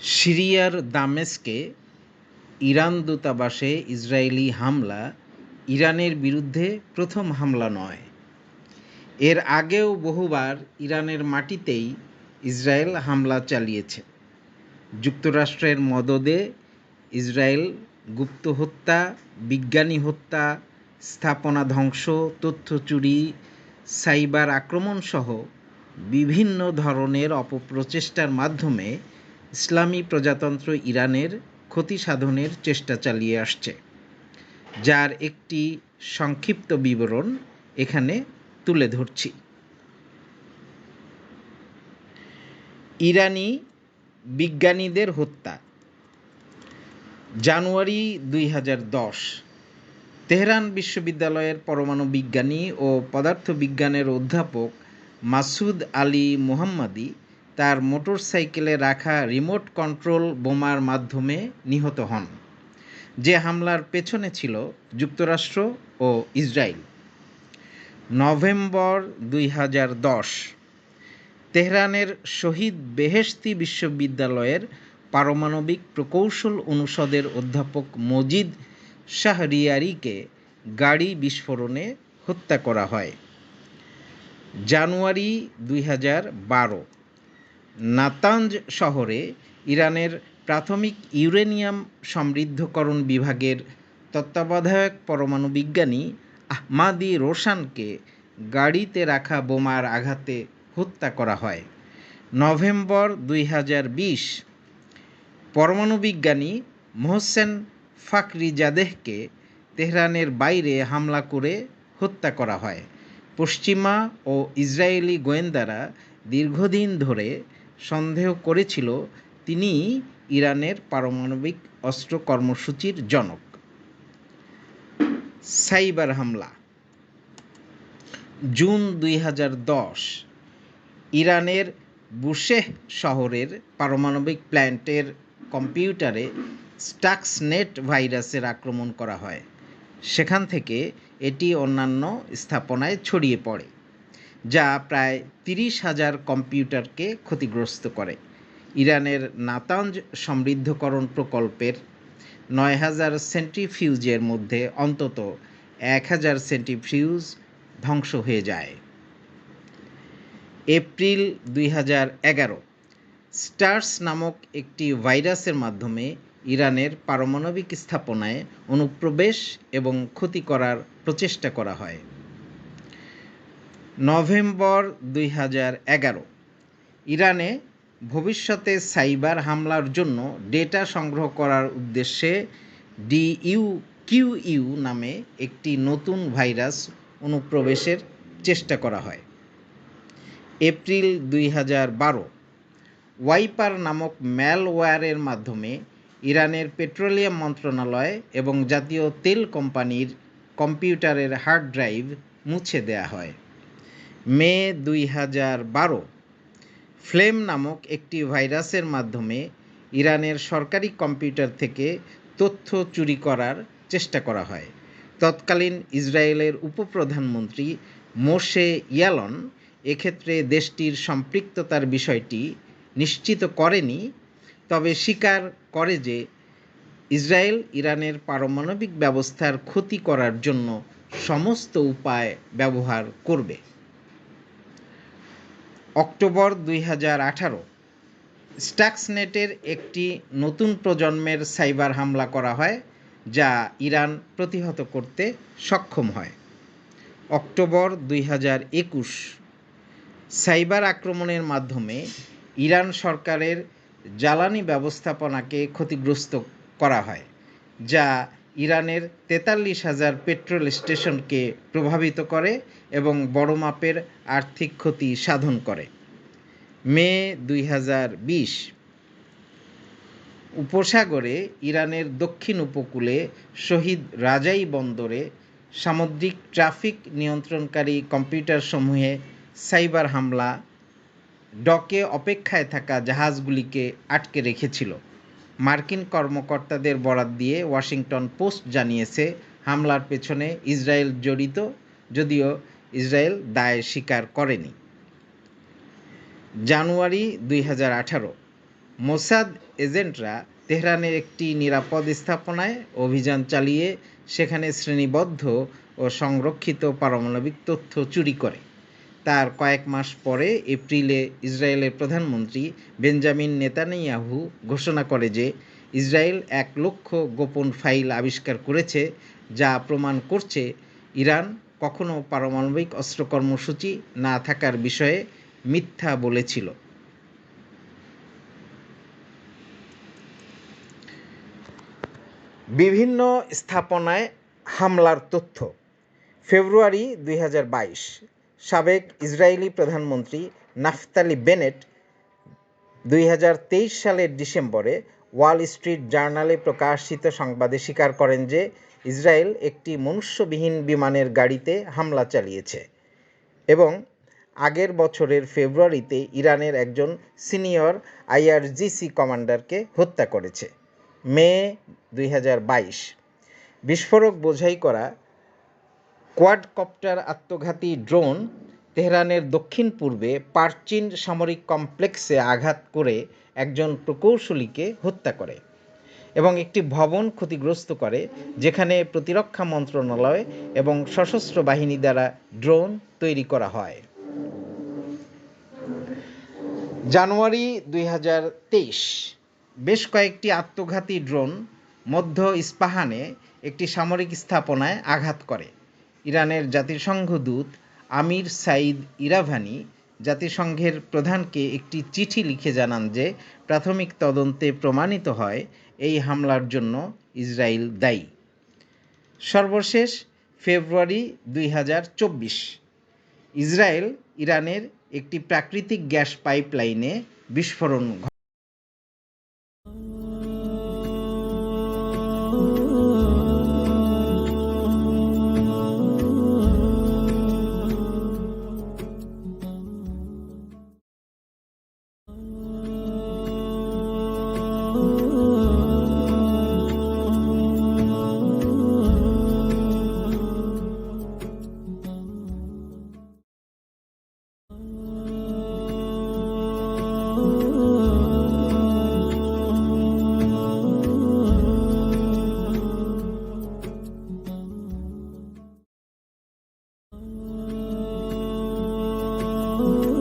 সিরিয়ার দামেস্কে ইরান দূতাবাসে ইসরায়েলি হামলা ইরানের বিরুদ্ধে প্রথম হামলা নয়। এর আগেও বহুবার ইরানের মাটিতেই ইসরায়েল হামলা চালিয়েছে। যুক্তরাষ্ট্রের মদদে ইসরায়েল গুপ্ত হত্যা, বিজ্ঞানী হত্যা, স্থাপনা ধ্বংস, তথ্য চুরি, সাইবার আক্রমণসহ বিভিন্ন ধরনের অপপ্রচেষ্টার মাধ্যমে ইসলামী প্রজাতন্ত্র ইরানের ক্ষতি সাধনের চেষ্টা চালিয়ে আসছে, যার একটি সংক্ষিপ্ত বিবরণ এখানে তুলে ধরছি। ইরানি বিজ্ঞানীদের হত্যা, জানুয়ারি দুই হাজার দশ। তেহরান বিশ্ববিদ্যালয়ের পরমাণু বিজ্ঞানী ও পদার্থবিজ্ঞানের অধ্যাপক মাসুদ আলী মোহাম্মদি তার মোটরসাইকেলে রাখা রিমোট কন্ট্রোল বোমার মাধ্যমে নিহত হন, যে হামলার পেছনে ছিল যুক্তরাষ্ট্র ও ইসরায়েল। নভেম্বর দুই হাজার দশ, তেহরানের শহীদ বেহেশতি বিশ্ববিদ্যালয়ের পারমাণবিক প্রকৌশল অনুষদের অধ্যাপক মজিদ শাহরিয়ারিকে গাড়ি বিস্ফোরণে হত্যা করা হয়। জানুয়ারি দুই হাজার বারো নাতাঞ্জ শহরে ইরানের প্রাথমিক ইউরেনিয়াম সমৃদ্ধকরণ বিভাগের তত্ত্বাবধায়ক পরমাণু বিজ্ঞানী আহমাদি রোশানকে গাড়িতে রাখা বোমার আঘাতে হত্যা করা হয়। নভেম্বর দুই হাজার বিশ পরমাণু বিজ্ঞানী মোহসেন ফাকরিজাদেহকে তেহরানের বাইরে হামলা করে হত্যা করা হয়। পশ্চিমা ও ইসরায়েলি গোয়েন্দারা দীর্ঘদিন ধরে সন্দেহ করেছিল তিনি ইরানের পারমাণবিক অস্ত্র কর্মসূচির জনক। সাইবার হামলা। জুন দুই হাজার দশ, ইরানের বুশেহ শহরের পারমাণবিক প্ল্যান্টের কম্পিউটারে স্টাক্সনেট ভাইরাসের আক্রমণ করা হয়। সেখান থেকে এটি অন্যান্য স্থাপনায় ছড়িয়ে পড়ে। যা প্রায় তিরিশ হাজার কম্পিউটারকে ক্ষতিগ্রস্ত করে। ইরানের নাতাঞ্জ সমৃদ্ধকরণ প্রকল্পের নয় হাজার সেন্ট্রিফিউজের মধ্যে অন্তত এক হাজার সেন্ট্রিফিউজ ধ্বংস হয়ে যায়। এপ্রিল দুই হাজার এগারো, স্টার্স নামক একটি ভাইরাসের মাধ্যমে ইরানের পারমাণবিক স্থাপনায় অনুপ্রবেশ এবং ক্ষতি করার প্রচেষ্টা করা হয়। নভেম্বর দুই হাজার এগারো। ইরানে ভবিষ্যতে সাইবার হামলার জন্য ডেটা সংগ্রহ করার উদ্দেশ্যে ডিইউ কিউইউ নামে একটি নতুন ভাইরাস অনুপ্রবেশের চেষ্টা করা হয়। এপ্রিল দুই হাজার বারো, ওয়াইপার নামক ম্যালওয়্যারের মাধ্যমে ইরানের পেট্রোলিয়াম মন্ত্রণালয় এবং জাতীয় তেল কোম্পানির কম্পিউটারের হার্ড ড্রাইভ মুছে দেয়া হয়। মে দুই হাজার বারো, ফ্লেম নামক একটি ভাইরাসের মাধ্যমে ইরানের সরকারি কম্পিউটার থেকে তথ্য চুরি করার চেষ্টা করা হয়। তৎকালীন ইসরায়েলের উপপ্রধানমন্ত্রী মোশে ইয়ালন এক্ষেত্রে দেশটির সম্পৃক্ততার বিষয়টি নিশ্চিত করেনি, তবে স্বীকার করে যে ইসরায়েল ইরানের পারমাণবিক ব্যবস্থার ক্ষতি করার জন্য সমস্ত উপায় ব্যবহার করবে। অক্টোবর দুই হাজার আঠারো। স্টাক্সনেটের একটি নতুন প্রজন্মের সাইবার হামলা করা হয়, যা ইরান প্রতিহত করতে সক্ষম হয়। অক্টোবর দুই হাজার একুশ। সাইবার আক্রমণের মাধ্যমে ইরান সরকারের জ্বালানি ব্যবস্থাপনাকে ক্ষতিগ্রস্ত করা হয়, যা ইরানের তেতাল্লিশ হাজার পেট্রোল স্টেশনকে প্রভাবিত করে এবং বড় মাপের আর্থিক ক্ষতি সাধন করে। মে দুই হাজার বিশ, উপসাগরে ইরানের দক্ষিণ উপকূলে শহীদ রাজাই বন্দরে সামুদ্রিক ট্রাফিক নিয়ন্ত্রণকারী কম্পিউটারসমূহে সাইবার হামলা, ডকে অপেক্ষায় থাকা জাহাজগুলিকে আটকে রেখেছিল। মার্কিন কর্মকর্তাদের বরাত দিয়ে ওয়াশিংটন পোস্ট জানিয়েছে, হামলার পেছনে ইসরায়েল জড়িত, যদিও ইসরায়েল দায় স্বীকার করেনি। জানুয়ারি দুই হাজার আঠারো। মোসাদ এজেন্টরা তেহরানের একটি নিরাপদ স্থাপনায় অভিযান চালিয়ে সেখানে শ্রেণীবদ্ধ ও সংরক্ষিত পারমাণবিক তথ্য চুরি করে। তার কয়েক মাস পরে এপ্রিলে ইসরায়েলের প্রধানমন্ত্রী বেঞ্জামিন নেতানিয়াহু ঘোষণা করে যে ইসরায়েল এক লক্ষ গোপন ফাইল আবিষ্কার করেছে যা প্রমাণ করছে ইরান কখনো পারমাণবিক অস্ত্র কর্মসূচি না থাকার বিষয়ে মিথ্যা বলেছিল। বিভিন্ন স্থাপনায় হামলার তথ্য। ফেব্রুয়ারি দুই হাজার বাইশ, সাবেক ইসরায়েলি প্রধানমন্ত্রী নাফতালি বেনেট দুই হাজার তেইশ সালের ডিসেম্বরে ওয়াল স্ট্রিট জার্নালে প্রকাশিত সংবাদে স্বীকার করেন যে ইসরায়েল একটি মনুষ্যবিহীন বিমানের গাড়িতে হামলা চালিয়েছে এবং আগের বছরের ফেব্রুয়ারিতে ইরানের একজন সিনিয়র আইআরজিসি কমান্ডারকে হত্যা করেছে। মে দুই হাজার বাইশ। বিস্ফোরক বোঝাই করা কোয়াডকপ্টার আত্মঘাতী ড্রোন তেহরানের দক্ষিণ পূর্বে পার্চিন সামরিক কমপ্লেক্সে আঘাত করে একজন প্রকৌশলীকে হত্যা করে এবং একটি ভবন ক্ষতিগ্রস্ত করে, যেখানে প্রতিরক্ষা মন্ত্রণালয় এবং সশস্ত্র বাহিনী দ্বারা ড্রোন তৈরি করা হয়। জানুয়ারি দুই হাজার তেইশ, বেশ কয়েকটি আত্মঘাতী ড্রোন মধ্য ইস্পাহানে একটি সামরিক স্থাপনায় আঘাত করে। ইরানের জাতিসংঘ দূত আমির সাইদ ইরাভানি জাতিসংঘের প্রধানকে একটি চিঠি লিখে জানান যে, প্রাথমিক তদন্তে প্রমাণিত হয় এই হামলার জন্য ইসরায়েল দায়ী। সর্বশেষ ফেব্রুয়ারি দুই হাজার চব্বিশ, ইসরায়েল ইরানের একটি প্রাকৃতিক গ্যাস পাইপলাইনে বিস্ফোরণ Oh.